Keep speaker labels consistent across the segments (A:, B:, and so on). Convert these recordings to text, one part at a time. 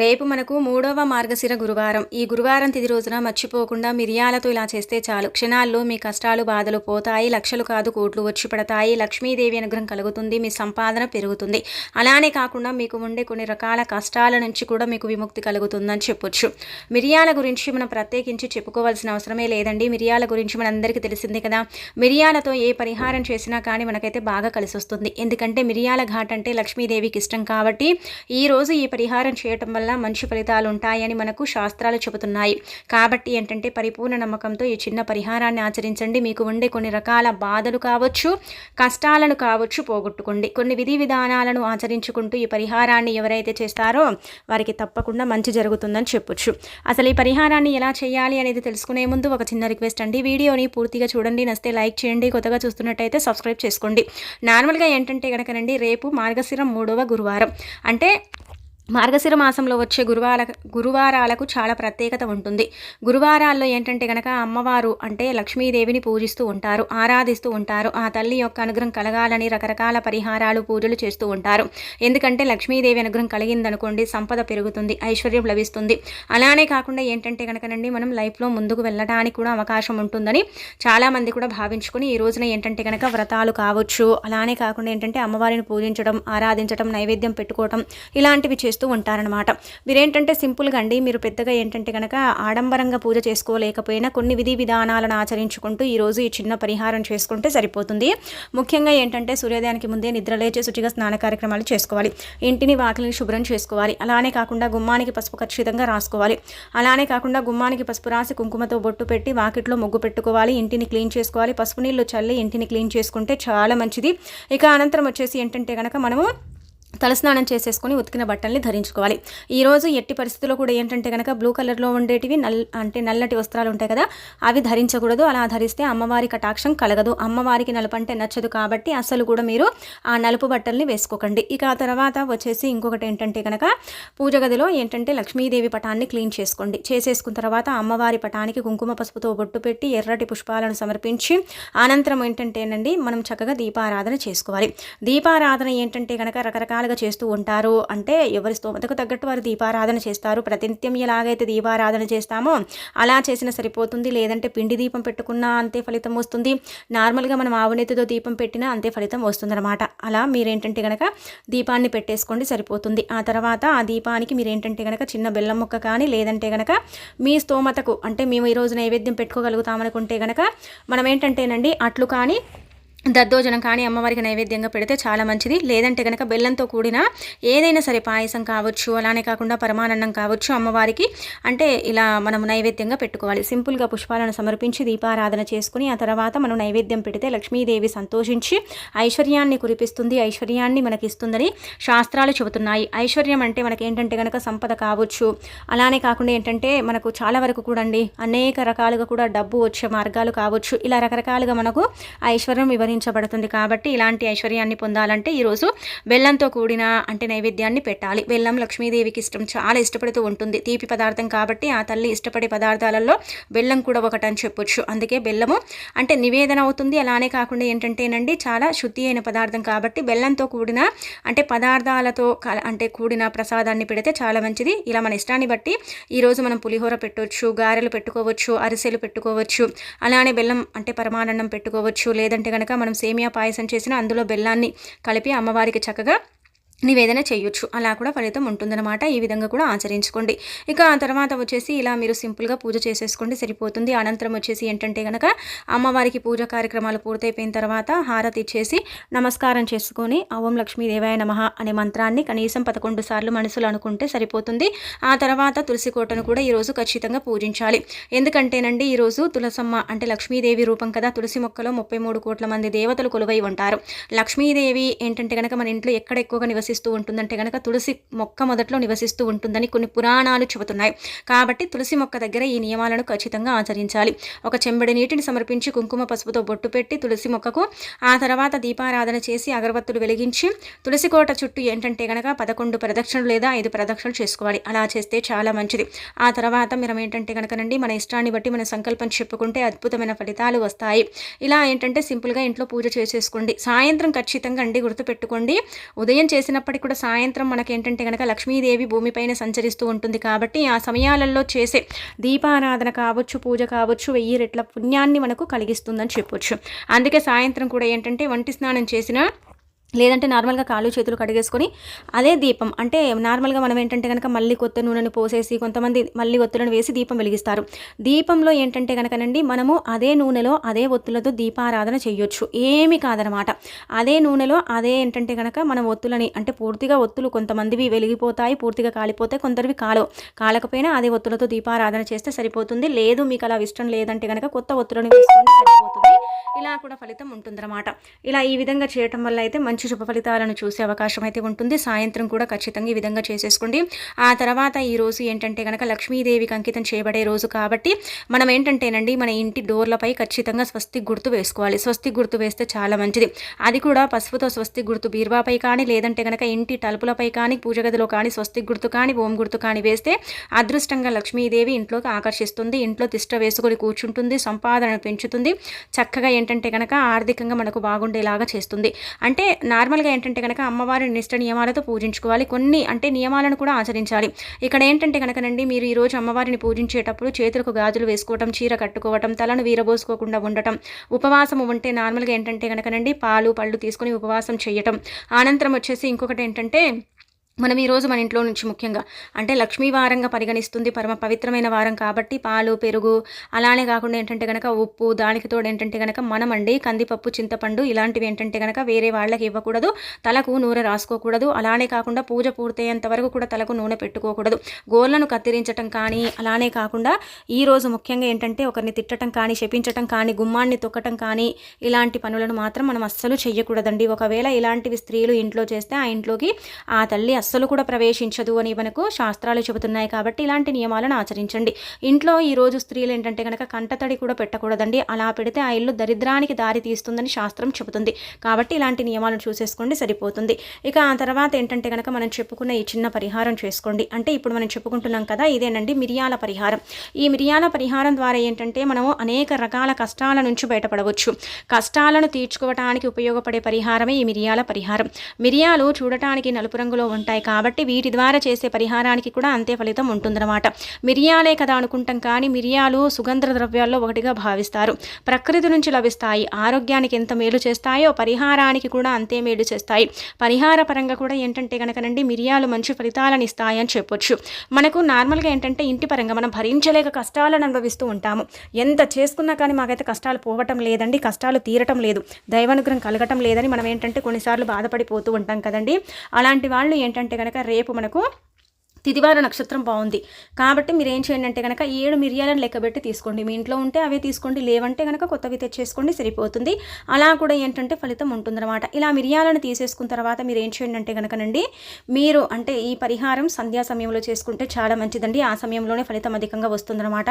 A: రేపు మనకు మూడవ మార్గశిర గురువారం. ఈ గురువారం తిది రోజున మర్చిపోకుండా మిరియాలతో ఇలా చేస్తే చాలు. క్షణాల్లో మీ కష్టాలు బాధలు పోతాయి లక్షలు కాదు కోట్లు వచ్చి పడతాయి. లక్ష్మీదేవి అనుగ్రహం కలుగుతుంది మీ సంపాదన పెరుగుతుంది. అలానే కాకుండా మీకు ఉండే కొన్ని రకాల కష్టాల నుంచి కూడా మీకు విముక్తి కలుగుతుందని చెప్పొచ్చు. మిరియాల గురించి మనం ప్రత్యేకించి చెప్పుకోవాల్సిన అవసరమే లేదండి. మిరియాల గురించి మనందరికీ తెలిసిందే కదా. మిరియాలతో ఏ పరిహారం చేసినా కానీ మనకైతే బాగా కలిసి వస్తుంది ఎందుకంటే మిరియాల ఘాట్ అంటే లక్ష్మీదేవికి ఇష్టం కాబట్టి ఈ రోజు ఈ పరిహారం చేయటం వల్ల మంచి ఫలితాలు ఉంటాయని మనకు శాస్త్రాలు చెబుతున్నాయి. కాబట్టి ఏంటంటే పరిపూర్ణ నమ్మకంతో ఈ చిన్న పరిహారాన్ని ఆచరించండి. మీకు ఉండే కొన్ని రకాల బాధలు కావచ్చు కష్టాలను కావచ్చు పోగొట్టుకోండి. కొన్ని విధి విధానాలను ఆచరించుకుంటూ ఈ పరిహారాన్ని ఎవరైతే చేస్తారో వారికి తప్పకుండా మంచి జరుగుతుందని చెప్పొచ్చు. అసలు ఈ పరిహారాన్ని ఎలా చేయాలి అనేది తెలుసుకునే ముందు ఒక చిన్న రిక్వెస్ట్ అండి. వీడియోని పూర్తిగా చూడండి. నస్తే లైక్ చేయండి. కొత్తగా చూస్తున్నట్టయితే సబ్స్క్రైబ్ చేసుకోండి. నార్మల్గా ఏంటంటే కనుకనండి రేపు మార్గశిరం మూడవ గురువారం. అంటే మార్గశిర మాసంలో వచ్చే గురువార గురువారాలకు చాలా ప్రత్యేకత ఉంటుంది. గురువారాల్లో ఏంటంటే కనుక అమ్మవారు అంటే లక్ష్మీదేవిని పూజిస్తూ ఉంటారు ఆరాధిస్తూ ఉంటారు. ఆ తల్లి యొక్క అనుగ్రహం కలగాలని రకరకాల పరిహారాలు పూజలు చేస్తూ ఉంటారు. ఎందుకంటే లక్ష్మీదేవి అనుగ్రహం కలిగిందనుకోండి సంపద పెరుగుతుంది ఐశ్వర్యం లభిస్తుంది. అలానే కాకుండా ఏంటంటే కనుకనండి మనం లైఫ్లో ముందుకు వెళ్ళడానికి కూడా అవకాశం ఉంటుందని చాలామంది కూడా భావించుకొని ఈ రోజున ఏంటంటే కనుక వ్రతాలు కావచ్చు. అలానే కాకుండా ఏంటంటే అమ్మవారిని పూజించడం ఆరాధించడం నైవేద్యం పెట్టుకోవడం ఇలాంటివి చేస్తూ ఉంటారనమాట మీరేంటంటే సింపుల్గా అండి మీరు పెద్దగా ఏంటంటే కనుక ఆడంబరంగా పూజ చేసుకోలేకపోయినా కొన్ని విధి విధానాలను ఆచరించుకుంటూ ఈరోజు ఈ చిన్న పరిహారం చేసుకుంటే సరిపోతుంది. ముఖ్యంగా ఏంటంటే సూర్యోదయానికి ముందే నిద్రలేచి శుచిగా స్నాన కార్యక్రమాలు చేసుకోవాలి. ఇంటిని వాకిలిని శుభ్రం చేసుకోవాలి. అలానే కాకుండా గుమ్మానికి పసుపు ఖచ్చితంగా రాసుకోవాలి. అలానే కాకుండా గుమ్మానికి పసుపు రాసి కుంకుమతో బొట్టు పెట్టి వాకిట్లో ముగ్గు పెట్టుకోవాలి. ఇంటిని క్లీన్ చేసుకోవాలి. పసుపు నీళ్ళు చల్లి ఇంటిని క్లీన్ చేసుకుంటే చాలా మంచిది. ఇక అనంతరం వచ్చేసి ఏంటంటే కనుక మనము తలస్నానం చేసేసుకొని ఉతికిన బట్టల్ని ధరించుకోవాలి. ఈరోజు ఎట్టి పరిస్థితుల్లో కూడా ఏంటంటే కనుక బ్లూ కలర్లో ఉండేటివి నల్ అంటే నల్లటి వస్త్రాలు ఉంటాయి కదా అవి ధరించకూడదు. అలా ధరిస్తే అమ్మవారి కటాక్షం కలగదు. అమ్మవారికి నలుపు అంటే నచ్చదు కాబట్టి అసలు కూడా మీరు ఆ నలుపు బట్టల్ని వేసుకోకండి. ఇక ఆ తర్వాత వచ్చేసి ఇంకొకటి ఏంటంటే కనుక పూజ గదిలో ఏంటంటే లక్ష్మీదేవి పటాన్ని క్లీన్ చేసుకోండి. చేసేసుకున్న తర్వాత అమ్మవారి పటానికి కుంకుమ పసుపుతో బొట్టు పెట్టి ఎర్రటి పుష్పాలను సమర్పించి అనంతరం ఏంటంటేనండి మనం చక్కగా దీపారాధన చేసుకోవాలి. దీపారాధన ఏంటంటే కనుక రకరకాల రకాలుగా చేస్తూ ఉంటారు. అంటే ఎవరి స్తోమతకు తగ్గట్టు వారు దీపారాధన చేస్తారు. ప్రతినిత్యం ఎలాగైతే దీపారాధన చేస్తామో అలా చేసినా సరిపోతుంది. లేదంటే పిండి దీపం పెట్టుకున్నా అంతే ఫలితం వస్తుంది. నార్మల్గా మనం ఆవునెత్తితో దీపం పెట్టినా అంతే ఫలితం వస్తుందన్నమాట. అలా మీరేంటంటే కనుక దీపాన్ని పెట్టేసుకోండి సరిపోతుంది. ఆ తర్వాత ఆ దీపానికి మీరేంటంటే కనుక చిన్న బెల్లం ముక్క కానీ లేదంటే కనుక మీ స్తోమతకు అంటే మేము ఈరోజు నైవేద్యం పెట్టుకోగలుగుతామనుకుంటే కనుక మనం ఏంటంటేనండి అట్లు కానీ దద్దోజనం కానీ అమ్మవారికి నైవేద్యంగా పెడితే చాలా మంచిది. లేదంటే కనుక బెల్లంతో కూడిన ఏదైనా సరే పాయసం కావచ్చు అలానే కాకుండా పరమానందం కావచ్చు అమ్మవారికి అంటే ఇలా మనం నైవేద్యంగా పెట్టుకోవాలి. సింపుల్గా పుష్పాలను సమర్పించి దీపారాధన చేసుకుని ఆ తర్వాత మనం నైవేద్యం పెడితే లక్ష్మీదేవి సంతోషించి ఐశ్వర్యాన్ని కురిపిస్తుంది ఐశ్వర్యాన్ని మనకి ఇస్తుందని శాస్త్రాలు చెబుతున్నాయి. ఐశ్వర్యం అంటే మనకి ఏంటంటే కనుక సంపద కావచ్చు. అలానే కాకుండా ఏంటంటే మనకు చాలా వరకు కూడా అండి అనేక రకాలుగా కూడా డబ్బు వచ్చే మార్గాలు కావచ్చు. ఇలా రకరకాలుగా మనకు ఐశ్వర్యం వివరించి పూజించబడుతుంది కాబట్టి ఇలాంటి ఐశ్వర్యాన్ని పొందాలంటే ఈరోజు బెల్లంతో కూడిన అంటే నైవేద్యాన్ని పెట్టాలి. బెల్లం లక్ష్మీదేవికి ఇష్టం చాలా ఇష్టపడుతూ ఉంటుంది. తీపి పదార్థం కాబట్టి ఆ తల్లి ఇష్టపడే పదార్థాలలో బెల్లం కూడా ఒకటి అని చెప్పొచ్చు. అందుకే బెల్లము అంటే నివేదన అవుతుంది. అలానే కాకుండా ఏంటంటేనండి చాలా శుద్ధి అయిన పదార్థం కాబట్టి బెల్లంతో కూడిన అంటే పదార్థాలతో అంటే కూడిన ప్రసాదాన్ని పెడితే చాలా మంచిది. ఇలా మన ఇష్టాన్ని బట్టి ఈరోజు మనం పులిహోర పెట్టవచ్చు గారెలు పెట్టుకోవచ్చు అరిసెలు పెట్టుకోవచ్చు. అలానే బెల్లం అంటే పరమానందం పెట్టుకోవచ్చు. లేదంటే కనుక మనం సేమియా పాయసం చేసిన అందులో బెల్లాన్ని కలిపి అమ్మవారికి చక్కగా నివేదన చేయొచ్చు. అలా కూడా ఫలితం ఉంటుందన్నమాట. ఈ విధంగా కూడా ఆచరించుకోండి. ఇక ఆ తర్వాత వచ్చేసి ఇలా మీరు సింపుల్గా పూజ చేసేసుకోండి సరిపోతుంది. అనంతరం వచ్చేసి ఏంటంటే కనుక అమ్మవారికి పూజ కార్యక్రమాలు పూర్తయిపోయిన తర్వాత హారతి ఇచ్చేసి నమస్కారం చేసుకొని ఓం లక్ష్మీదేవాయ నమ అనే మంత్రాన్ని కనీసం పదకొండు సార్లు మనసులు అనుకుంటే సరిపోతుంది. ఆ తర్వాత తులసి కోటను కూడా ఈరోజు ఖచ్చితంగా పూజించాలి. ఎందుకంటేనండి ఈరోజు తులసమ్మ అంటే లక్ష్మీదేవి రూపం కదా. తులసి మొక్కలో ముప్పై మూడు కోట్ల మంది దేవతలు కొలువై ఉంటారు. లక్ష్మీదేవి ఏంటంటే కనుక మన ఇంట్లో ఎక్కడ ఎక్కువగా నివసిస్తూ ఉంటుందంటే కనుక తులసి మొక్క మొదట్లో నివసిస్తూ ఉంటుందని కొన్ని పురాణాలు చెబుతున్నాయి. కాబట్టి తులసి మొక్క దగ్గర ఈ నియమాలను ఖచ్చితంగా ఆచరించాలి. ఒక చెంబడి నీటిని సమర్పించి కుంకుమ పసుపుతో బొట్టు పెట్టి తులసి మొక్కకు ఆ తర్వాత దీపారాధన చేసి అగరబత్తులు వెలిగించి తులసి కోట చుట్టూ ఏంటంటే కనుక పదకొండు ప్రదక్షిణలు లేదా ఐదు ప్రదక్షిణలు చేసుకోవాలి. అలా చేస్తే చాలా మంచిది. ఆ తర్వాత మనం ఏంటంటే కనుకనండి మన ఇష్టాన్ని బట్టి మన సంకల్పం చెప్పుకుంటే అద్భుతమైన ఫలితాలు వస్తాయి. ఇలా ఏంటంటే సింపుల్గా ఇంట్లో పూజ చేసేసుకోండి. సాయంత్రం ఖచ్చితంగా అండి గుర్తుపెట్టుకోండి. ఉదయం చేసిన చేసినప్పటికీ కూడా సాయంత్రం మనకి ఏంటంటే కనుక లక్ష్మీదేవి భూమిపైన సంచరిస్తూ ఉంటుంది కాబట్టి ఆ సమయాలలో చేసే దీపారాధన కావచ్చు పూజ కావచ్చు వెయ్యి రెట్ల పుణ్యాన్ని మనకు కలిగిస్తుందని చెప్పొచ్చు. అందుకే సాయంత్రం కూడా ఏంటంటే వంటి స్నానం చేసిన లేదంటే నార్మల్గా కాళ్ళు చేతులు కడిగేసుకొని అదే దీపం అంటే నార్మల్గా మనం ఏంటంటే కనుక మళ్ళీ కొత్త నూనెను పోసేసి కొంతమంది మళ్ళీ ఒత్తులను వేసి దీపం వెలిగిస్తారు. దీపంలో ఏంటంటే కనుకనండి మనము అదే నూనెలో అదే ఒత్తులతో దీపారాధన చేయొచ్చు. ఏమి కాదనమాట. అదే నూనెలో అదే ఏంటంటే కనుక మనం ఒత్తులని అంటే పూర్తిగా ఒత్తులు కొంతమందివి వెలిగిపోతాయి పూర్తిగా కాలిపోతాయి కొందరివి కాలవు. కాలకపోయినా అదే ఒత్తులతో దీపారాధన చేస్తే సరిపోతుంది. లేదు మీకు అలా ఇష్టం లేదంటే కనుక కొత్త ఒత్తులను వేసుకుంటే సరిపోతుంది. ఇలా కూడా ఫలితం ఉంటుందన్నమాట. ఇలా ఈ విధంగా చేయటం వల్ల అయితే మంచి శుభ ఫలితాలను చూసే అవకాశం అయితే ఉంటుంది. సాయంత్రం కూడా ఖచ్చితంగా ఈ విధంగా చేసేసుకోండి. ఆ తర్వాత ఈ రోజు ఏంటంటే కనుక లక్ష్మీదేవికి అంకితం చేయబడే రోజు కాబట్టి మనం ఏంటంటేనండి మన ఇంటి డోర్లపై ఖచ్చితంగా స్వస్తి గుర్తు వేసుకోవాలి. స్వస్తి గుర్తు వేస్తే చాలా మంచిది. అది కూడా పసుపుతో స్వస్తి గుర్తు బీర్వాపై కానీ లేదంటే కనుక ఇంటి తలుపులపై కానీ పూజ గదిలో కానీ స్వస్తి గుర్తు కానీ ఓం గుర్తు కానీ వేస్తే అదృష్టంగా లక్ష్మీదేవి ఇంట్లోకి ఆకర్షిస్తుంది. ఇంట్లో తిష్ట వేసుకొని కూర్చుంటుంది సంపాదన పెంచుతుంది. చక్కగా ఏంటంటే కనుక ఆర్థికంగా మనకు బాగుండేలాగా చేస్తుంది. అంటే నార్మల్గా ఏంటంటే కనుక అమ్మవారిని నిష్ట నియమాలతో పూజించుకోవాలి. కొన్ని అంటే నియమాలను కూడా ఆచరించాలి. ఇక్కడ ఏంటంటే కనుకనండి మీరు ఈరోజు అమ్మవారిని పూజించేటప్పుడు చేతులకు గాజులు వేసుకోవటం చీర కట్టుకోవటం తలను వీరబోసుకోకుండా ఉండటం ఉపవాసము ఉంటే నార్మల్గా ఏంటంటే కనుకనండి పాలు పళ్ళు తీసుకొని ఉపవాసం చేయటం. అనంతరం వచ్చేసి ఇంకొకటి ఏంటంటే మనం ఈరోజు మన ఇంట్లో నుంచి ముఖ్యంగా అంటే లక్ష్మీ వారంగా పరిగణిస్తుంది పరమ పవిత్రమైన వారం కాబట్టి పాలు పెరుగు అలానే కాకుండా ఏంటంటే కనుక ఉప్పు దానికి తోడు ఏంటంటే కనుక మనం అండి కందిపప్పు చింతపండు ఇలాంటివి ఏంటంటే కనుక వేరే వాళ్ళకి ఇవ్వకూడదు తలకు నూనె రాసుకోకూడదు అలానే కాకుండా పూజ పూర్తయ్యేంత వరకు కూడా తలకు నూనె పెట్టుకోకూడదు. గోళ్ళను కత్తిరించటం కానీ అలానే కాకుండా ఈ రోజు ముఖ్యంగా ఏంటంటే ఒకరిని తిట్టడం కానీ శపించటం కానీ గుమ్మాన్ని తొక్కటం కానీ ఇలాంటి పనులను మాత్రం మనం అస్సలు చేయకూడదండి ఒకవేళ ఇలాంటివి స్త్రీలు ఇంట్లో చేస్తే ఆ ఇంట్లోకి ఆ తల్లి అస్సలు కూడా ప్రవేశించదు అని మనకు శాస్త్రాలు చెబుతున్నాయి కాబట్టి ఇలాంటి నియమాలను ఆచరించండి. ఇంట్లో ఈ రోజు స్త్రీలు ఏంటంటే కనుక కంటతడి కూడా పెట్టకూడదండి. అలా పెడితే ఆ ఇల్లు దరిద్రానికి దారి తీస్తుందని శాస్త్రం చెబుతుంది. కాబట్టి ఇలాంటి నియమాలను చూసేసుకోండి సరిపోతుంది. ఇక ఆ తర్వాత ఏంటంటే కనుక మనం చెప్పుకున్న ఈ చిన్న పరిహారం చేసుకోండి. అంటే ఇప్పుడు మనం చెప్పుకుంటున్నాం కదా ఇదేనండి మిరియాల పరిహారం. ఈ మిరియాల పరిహారం ద్వారా ఏంటంటే మనము అనేక రకాల కష్టాల నుంచి బయటపడవచ్చు. కష్టాలను తీర్చుకోవటానికి ఉపయోగపడే పరిహారమే ఈ మిరియాల పరిహారం. మిరియాలు చూడటానికి నలుపు రంగులో ఉంటాయి. కాబట్టి వీటి ద్వారా చేసే పరిహారానికి కూడా అంతే ఫలితం ఉంటుందన్నమాట. మిరియాలే కదా అనుకుంటాం కానీ మిరియాలు సుగంధ ద్రవ్యాల్లో ఒకటిగా భావిస్తారు. ప్రకృతి నుంచి లభిస్తాయి. ఆరోగ్యానికి ఎంత మేలు చేస్తాయో పరిహారానికి కూడా అంతే మేలు చేస్తాయి. పరిహార పరంగా కూడా ఏంటంటే కనుకనండి మిరియాలు మంచి ఫలితాలను ఇస్తాయని చెప్పొచ్చు. మనకు నార్మల్గా ఏంటంటే ఇంటి పరంగా మనం భరించలేక కష్టాలను అనుభవిస్తూ ఉంటాము. ఎంత చేసుకున్నా కానీ మాకైతే కష్టాలు పోవటం లేదండి కష్టాలు తీరటం లేదు. దైవానుగ్రహం కలగటం లేదని మనం ఏంటంటే కొన్నిసార్లు బాధపడిపోతూ ఉంటాం కదండి. అలాంటి వాళ్ళు ఏంటంటే అంటే కనుక రేపు మనకు తిదివార నక్షత్రం బాగుంది. కాబట్టి మీరు ఏం చేయండి అంటే కనుక ఏడు మిరియాలను లెక్కబెట్టి తీసుకోండి. మీ ఇంట్లో ఉంటే అవే తీసుకోండి. లేవంటే కనుక కొత్తవి తెచ్చేసుకోండి. సరిపోతుంది. అలా కూడా ఏంటంటే ఫలితం ఉంటుందన్నమాట. ఇలా మిరియాలను తీసేసుకున్న తర్వాత మీరు ఏం చేయండి అంటే కనుకనండి మీరు అంటే ఈ పరిహారం సంధ్యా సమయంలో చేసుకుంటే చాలా మంచిదండి. ఆ సమయంలోనే ఫలితం అధికంగా వస్తుందన్నమాట.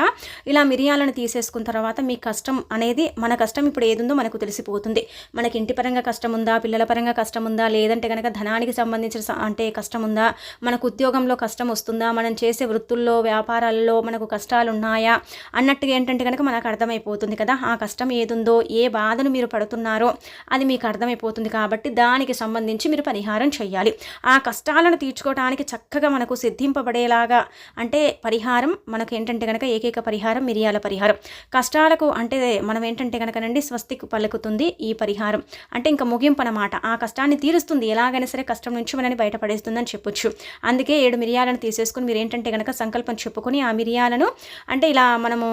A: ఇలా మిరియాలను తీసేసుకున్న తర్వాత మీ కష్టం అనేది మన కష్టం ఇప్పుడు ఏదుందో మనకు తెలిసిపోతుంది. మనకి ఇంటి పరంగా కష్టం ఉందా పిల్లల పరంగా కష్టం ఉందా లేదంటే కనుక ధనానికి సంబంధించిన అంటే కష్టం ఉందా మనకు ఉద్యోగంలో కష్టం వస్తుందా? మనం చేసే వృత్తుల్లో వ్యాపారాల్లో మనకు కష్టాలు ఉన్నాయా అన్నట్టుగా ఏంటంటే కనుక మనకు అర్థమైపోతుంది కదా. ఆ కష్టం ఏదుందో ఏ బాధను మీరు పడుతున్నారో అది మీకు అర్థమైపోతుంది కాబట్టి దానికి సంబంధించి మీరు పరిహారం చేయాలి ఆ కష్టాలను తీర్చుకోవడానికి చక్కగా మనకు సిద్ధింపబడేలాగా అంటే పరిహారం మనకు ఏంటంటే కనుక ఏకైక పరిహారం మిరియాల పరిహారం. కష్టాలకు అంటే మనం ఏంటంటే కనుకనండి స్వస్తికి పలుకుతుంది ఈ పరిహారం. అంటే ఇంకా ముగింపు అనమాట ఆ కష్టాన్ని తీరుస్తుంది. ఎలాగైనా సరే కష్టం నుంచి మనని బయటపడేస్తుందని చెప్పొచ్చు. అందుకే ఏడు మిరియాలను తీసేసుకుని మీరు ఏంటంటే కనుక సంకల్పం చెప్పుకొని ఆ మిరియాలను అంటే ఇలా మనము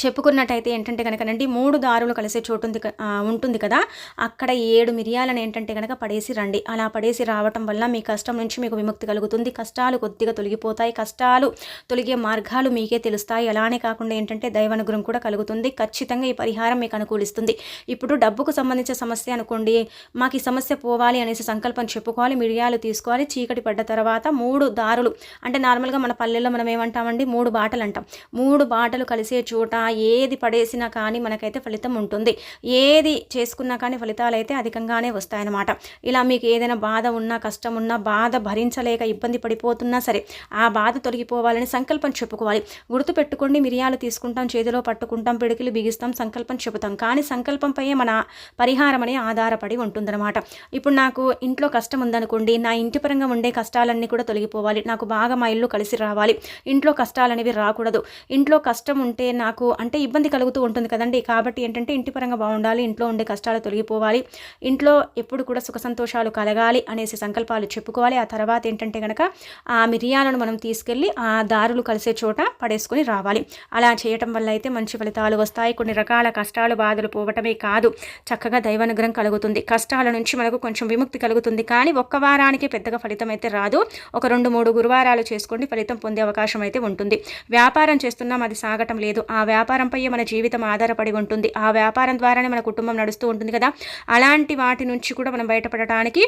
A: చెప్పుకున్నట్టయితే ఏంటంటే కనుకనండి మూడు దారులు కలిసే చోటు ఉంది ఉంటుంది కదా. అక్కడ ఏడు మిరియాలను ఏంటంటే కనుక పడేసి రండి. అలా పడేసి రావటం వల్ల మీ కష్టం నుంచి మీకు విముక్తి కలుగుతుంది. కష్టాలు కొద్దిగా తొలగిపోతాయి. కష్టాలు తొలగే మార్గాలు మీకే తెలుస్తాయి. అలానే కాకుండా ఏంటంటే దైవానుగ్రహం కూడా కలుగుతుంది. ఖచ్చితంగా ఈ పరిహారం మీకు అనుకూలిస్తుంది. ఇప్పుడు డబ్బుకు సంబంధించిన సమస్య అనుకోండి మాకు ఈ సమస్య పోవాలి అనేసి సంకల్పం చెప్పుకోవాలి మిరియాలు తీసుకోవాలి చీకటి పడ్డ తర్వాత మూడు దారులు అంటే నార్మల్గా మన పల్లెల్లో మనం ఏమంటామండి మూడు బాటలు అంటాం. మూడు బాటలు కలిసే చోట ఏది పడేసినా కానీ మనకైతే ఫలితం ఉంటుంది. ఏది చేసుకున్నా కానీ ఫలితాలు అయితే అధికంగానే వస్తాయన్నమాట. ఇలా మీకు ఏదైనా బాధ ఉన్నా కష్టం ఉన్నా బాధ భరించలేక ఇబ్బంది పడిపోతున్నా సరే ఆ బాధ తొలగిపోవాలని సంకల్పం చెప్పుకోవాలి. గుర్తుపెట్టుకోండి మిరియాలు తీసుకుంటాం చేతిలో పట్టుకుంటాం పిడికిలు బిగిస్తాం సంకల్పం చెబుతాం. కానీ సంకల్పంపై మన పరిహారం అనే ఆధారపడి ఉంటుందన్నమాట. ఇప్పుడు నాకు ఇంట్లో కష్టం ఉందనుకోండి నా ఇంటి పరంగా ఉండే కష్టాలన్నీ కూడా తొలగిపోవాలి. నాకు బాగా మా ఇల్లు కలిసి రావాలి. ఇంట్లో కష్టాలు అనేవి రాకూడదు. ఇంట్లో కష్టం ఉంటే నాకు అంటే ఇబ్బంది కలుగుతూ ఉంటుంది కదండి. కాబట్టి ఏంటంటే ఇంటి పరంగా బాగుండాలి ఇంట్లో ఉండే కష్టాలు తొలగిపోవాలి ఇంట్లో ఎప్పుడు కూడా సుఖ సంతోషాలు కలగాలి అనేసి సంకల్పాలు చెప్పుకోవాలి. ఆ తర్వాత ఏంటంటే కనుక ఆ మిరియాలను మనం తీసుకెళ్ళి ఆ దారులు కలిసే చోట పడేసుకొని రావాలి. అలా చేయటం వల్ల అయితే మంచి ఫలితాలు వస్తాయి. కొన్ని రకాల కష్టాలు బాధలు పోవటమే కాదు. చక్కగా దైవానుగ్రహం కలుగుతుంది. కష్టాల నుంచి మనకు కొంచెం విముక్తి కలుగుతుంది. కానీ ఒక్క వారానికి పెద్దగా ఫలితం అయితే రాదు. ఒక రెండు మూడు గురువారాలు చేసుకోండి. ఫలితం పొందే అవకాశం అయితే ఉంటుంది. వ్యాపారం చేస్తున్నాం అది సాగటం లేదు. ఆ వ్యాపారంపై మన జీవితం ఆధారపడి ఉంటుంది. ఆ వ్యాపారం ద్వారానే మన కుటుంబం నడుస్తూ ఉంటుంది కదా. అలాంటి వాటి నుంచి కూడా మనం బయటపడటానికి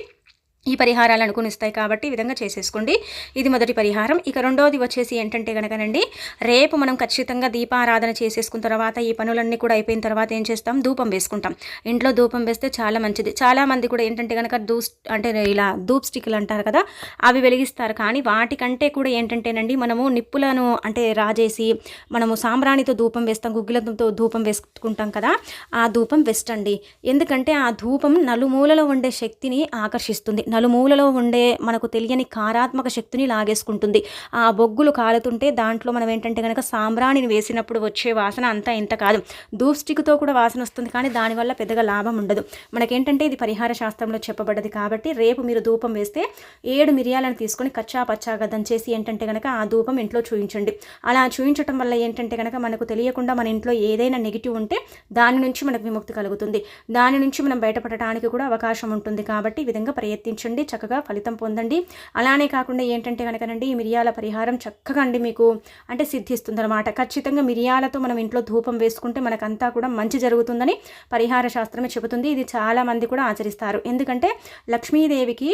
A: ఈ పరిహారాలు అనుకునిస్తాయి కాబట్టి ఈ విధంగా చేసేసుకోండి. ఇది మొదటి పరిహారం. ఇక రెండోది వచ్చేసి ఏంటంటే కనుకనండి రేపు మనం ఖచ్చితంగా దీపారాధన చేసేసుకున్న తర్వాత ఈ పనులన్నీ కూడా అయిపోయిన తర్వాత ఏం చేస్తాం? ధూపం వేసుకుంటాం. ఇంట్లో ధూపం వేస్తే చాలా మంచిది. చాలామంది కూడా ఏంటంటే కనుక దూ అంటే ఇలా ధూప్ స్టిక్లు అంటారు కదా అవి వెలిగిస్తారు. కానీ వాటికంటే కూడా ఏంటంటేనండి మనము నిప్పులను అంటే రాజేసి మనము సాంబ్రాణితో ధూపం వేస్తాం గుగ్గులతో ధూపం వేసుకుంటాం కదా ఆ ధూపం వెస్ట్ అండి ఎందుకంటే ఆ ధూపం నలుమూలలో ఉండే శక్తిని ఆకర్షిస్తుంది. నలుమూలలో ఉండే మనకు తెలియని కారాత్మక శక్తిని లాగేసుకుంటుంది. ఆ బొగ్గులు కాలుతుంటే దాంట్లో మనం ఏంటంటే కనుక సాంబ్రాణిని వేసినప్పుడు వచ్చే వాసన అంతా ఇంత కాదు. ధూప్ స్టిక్తో కూడా వాసన వస్తుంది కానీ దానివల్ల పెద్దగా లాభం ఉండదు. మనకేంటంటే ఇది పరిహార శాస్త్రంలో చెప్పబడ్డది కాబట్టి రేపు మీరు ధూపం వేస్తే ఏడు మిరియాలను తీసుకొని కచ్చా పచ్చాగా దంచేసి ఏంటంటే కనుక ఆ ధూపం ఇంట్లో చూయించండి. అలా చూయించడం వల్ల ఏంటంటే కనుక మనకు తెలియకుండా మన ఇంట్లో ఏదైనా నెగిటివ్ ఉంటే దాని నుంచి మనకు విముక్తి కలుగుతుంది. దాని నుంచి మనం బయటపడటానికి కూడా అవకాశం ఉంటుంది కాబట్టి ఈ విధంగా ప్రయత్నించి ప్రయత్నించండి చక్కగా ఫలితం పొందండి. అలానే కాకుండా ఏంటంటే కనుకనండి ఈ మిరియాల పరిహారం చక్కగా అండి మీకు అంటే సిద్ధిస్తుందనమాట ఖచ్చితంగా మిరియాలతో మనం ఇంట్లో ధూపం వేసుకుంటే మనకంతా కూడా మంచి జరుగుతుందని పరిహార శాస్త్రమే చెబుతుంది. ఇది చాలామంది కూడా ఆచరిస్తారు. ఎందుకంటే లక్ష్మీదేవికి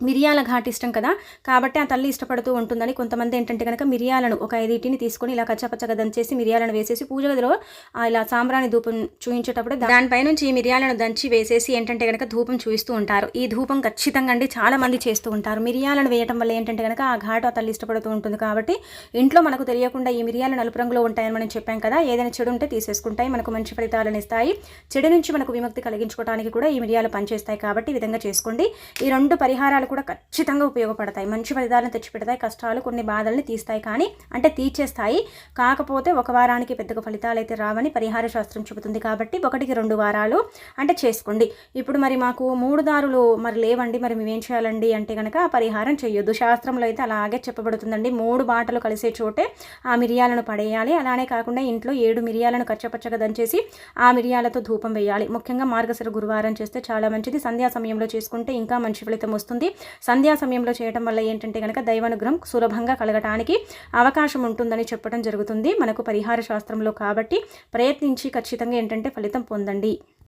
A: మిరియాల ఘాట్ ఇష్టం కదా? కాబట్టి ఆ తల్లి ఇష్టపడుతూ ఉంటుందని కొంతమంది ఏంటంటే కనుక మిరియాలను ఒక ఐదింటిని తీసుకొని ఇలా కచ్చపచ్చగా దంచేసి మిరియాలను వేసేసి పూజ గదిలో ఇలా సాంబ్రాణి ధూపం చూయించేటప్పుడు దానిపై నుంచి ఈ మిరియాలను దంచి వేసేసి ఏంటంటే కనుక ధూపం చూయిస్తూ ఉంటారు. ఈ ధూపం ఖచ్చితంగా అండి చాలా మంది చేస్తూ ఉంటారు. మిరియాలను వేయటం వల్ల ఏంటంటే కనుక ఆ ఘాటు ఆ తల్లి ఇష్టపడుతూ ఉంటుంది కాబట్టి ఇంట్లో మనకు తెలియకుండా ఈ మిరియాలు నలుపు రంగులో ఉంటాయని మనం చెప్పాం కదా ఏదైనా చెడు ఉంటే తీసేసుకుంటాయి మనకు మంచి ఫలితాలను ఇస్తాయి చెడు నుంచి మనకు విముక్తి కలిగించుకోవడానికి కూడా ఈ మిరియాలు పనిచేస్తాయి కాబట్టి ఈ విధంగా చేసుకోండి. ఈ రెండు పరిహారాలు కూడా ఖచ్చితంగా ఉపయోగపడతాయి. మంచి ఫలితాలను తెచ్చిపెడతాయి కష్టాలు కొన్ని బాధల్ని తీస్తాయి కానీ అంటే తీర్చేస్తాయి. కాకపోతే ఒక వారానికి పెద్దగా ఫలితాలు అయితే రావని పరిహార శాస్త్రం చెబుతుంది కాబట్టి ఒకటికి రెండు వారాలు అంటే చేసుకోండి. ఇప్పుడు మరి మాకు మూడు దారులు మరి లేవండి మరి మేమేం చేయాలండి అంటే కనుక పరిహారం చేయొద్దు. శాస్త్రంలో అయితే అలాగే చెప్పబడుతుందండి. మూడు బాటలు కలిసే చోటే ఆ మిరియాలను పడేయాలి. అలానే కాకుండా ఇంట్లో ఏడు మిరియాలను కచ్చపచ్చగా దంచేసి ఆ మిరియాలతో ధూపం వేయాలి. ముఖ్యంగా మార్గశిర గురువారం చేస్తే చాలా మంచిది. సంధ్యా సమయంలో చేసుకుంటే ఇంకా మంచి ఫలితం వస్తుంది. సంధ్యా సమయంలో చేయడం వల్ల ఏంటంటే కనుక దైవానుగ్రహం సులభంగా కలగటానికి అవకాశం ఉంటుందని చెప్పడం జరుగుతుంది. మనకు పరిహార శాస్త్రంలో కాబట్టి ప్రయత్నించి ఖచ్చితంగా ఏంటంటే ఫలితం పొందండి.